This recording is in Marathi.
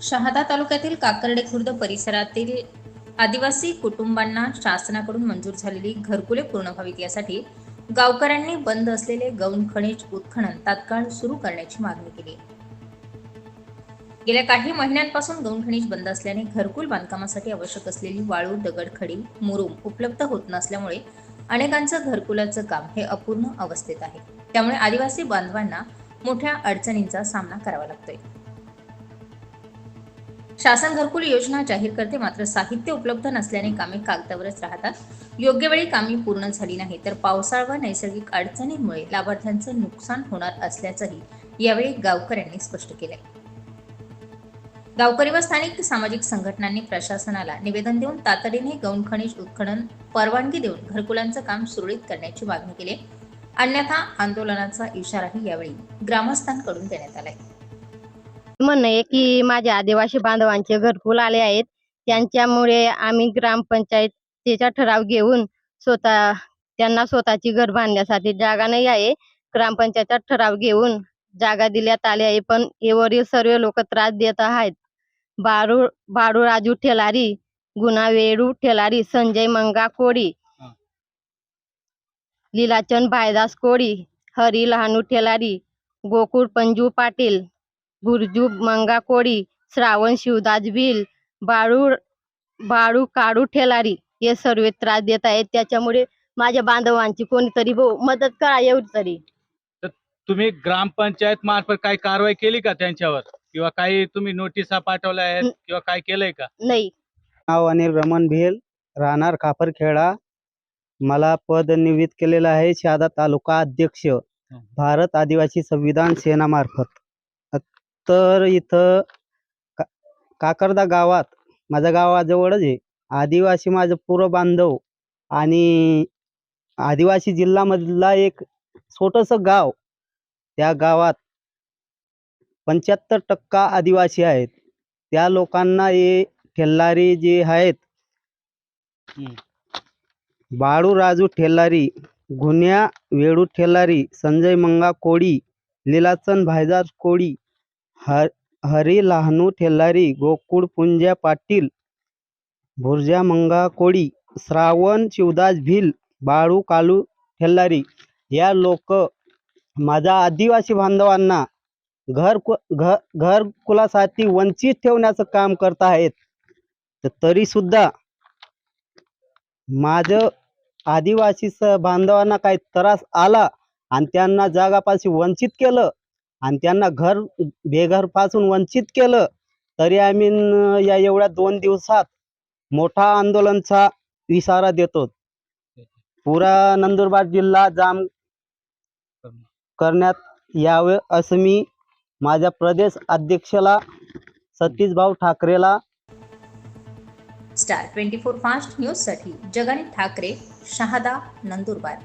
शहादा तालुक्यातील काकर्डे खुर्द परिसरातील आदिवासी कुटुंबांना शासनाकडून मंजूर झालेली घरकुले पूर्ण व्हावीत. यासाठी गावकऱ्यांनी बंद असलेले गौण खनिज उत्खनन तात्काळ सुरू करण्याची मागणी केली. गेल्या काही महिन्यांपासून गौण खनिज बंद असल्याने घरकुल बांधकामासाठी आवश्यक असलेली वाळू दगड खडी मुरुम उपलब्ध होत नसल्यामुळे अनेकांचं घरकुलाचं काम हे अपूर्ण अवस्थेत आहे. त्यामुळे आदिवासी बांधवांना मोठ्या अडचणींचा सामना करावा लागतोय. शासन घरकुल योजना जाहीर करते मात्र साहित्य उपलब्ध नसल्याने कामे कागदावरच राहतात. योग्य वेळी कामे पूर्ण झाली नाही तर पावसाळ व नैसर्गिक अडचणींमुळे लाभार्थ्यांचं नुकसान होणार असल्याचंही यावेळी गावकऱ्यांनी स्पष्ट केलंय. गावकरी व स्थानिक सामाजिक संघटनांनी प्रशासनाला निवेदन देऊन तातडीने गौण खनिज उत्खनन परवानगी देऊन घरकुलांचं काम सुरळीत करण्याची मागणी केली अन्यथा आंदोलनाचा इशाराही यावेळी ग्रामस्थांकडून देण्यात आलाय. म्हणणं आहे की माझ्या आदिवासी बांधवांचे घरकुल आले आहेत. त्यांच्यामुळे आम्ही ग्रामपंचायतीचा ठराव घेऊन स्वतः त्यांना स्वतःची घर बांधण्यासाठी जागा नाही आहे. ग्रामपंचायतचा ठराव घेऊन जागा दिल्यात आली आहे पण वरील सर्व लोक त्रास देत आहेत. बारू बाळू राजू ठेलारी गुना वेडू ठेलारी संजय मंगा कोळी. लीलाचंद भायदास कोळी हरी लहानू ठेलारी गोकुळ पंजू पाटील गुरजू मंगा कोळी श्रावण शिवदास भिल बाळू बाळू काळू ठेलारी हे सर्व त्रास देत आहेत. त्याच्यामुळे माझ्या बांधवांची कोणीतरी मदत करा एवढी तरी तुम्ही ग्रामपंचायत मार्फत काही कारवाई केली का त्यांच्यावर? किंवा काही तुम्ही नोटिसा पाठवल्या आहेत किंवा काय केलंय का? नाही. नाव अनिल रमण भेल राहणार खापरखेडा. मला पद नियुक्त केलेलं आहे शहादा तालुका अध्यक्ष. भारत आदिवासी संविधान सेनामार्फत अ- तर इथं का काकरदा गावात माझ्या गावाजवळच आहे. आदिवासी माझं पूर्व बांधव आणि आदिवासी जिल्ह्यामधला एक छोटंसं गाव त्या गावात पंच्याहत्तर टक्का आदिवासी आहेत. त्या लोकांना हे ठेल्लारी जे आहेत बाळू राजू ठेल्लारी गुन्ह्या वेळू ठेल्लारी संजय मंगा कोळी लीलाचंद भाईदार कोळी हर हरी लहानू ठेल्लारी गोकुळ पुंजा पाटील भुर्जा मंगा कोळी श्रावण शिवदास भिल बाळू कालू ठेल्लारी या लोक माझ्या आदिवासी बांधवांना घर घर घरकुलासाठी वंचित ठेवण्याचं काम करत आहेत. तर तरी सुद्धा माझं आदिवासी बांधवांना काही त्रास आला आणि त्यांना जागापाशी वंचित केलं आणि त्यांना घर बेघरपासून वंचित केलं तरी आम्ही या एवढ्या दोन दिवसात मोठा आंदोलनचा इशारा देतो. पुरा नंदुरबार जिल्हा जाम करण्यात यावे असं मी माझ्या प्रदेश अध्यक्षला सतीश भाऊ ठाकरेला स्टार ट्वेंटी फोर फास्ट न्यूजसाठी जगन ठाकरे शहादा नंदुरबार.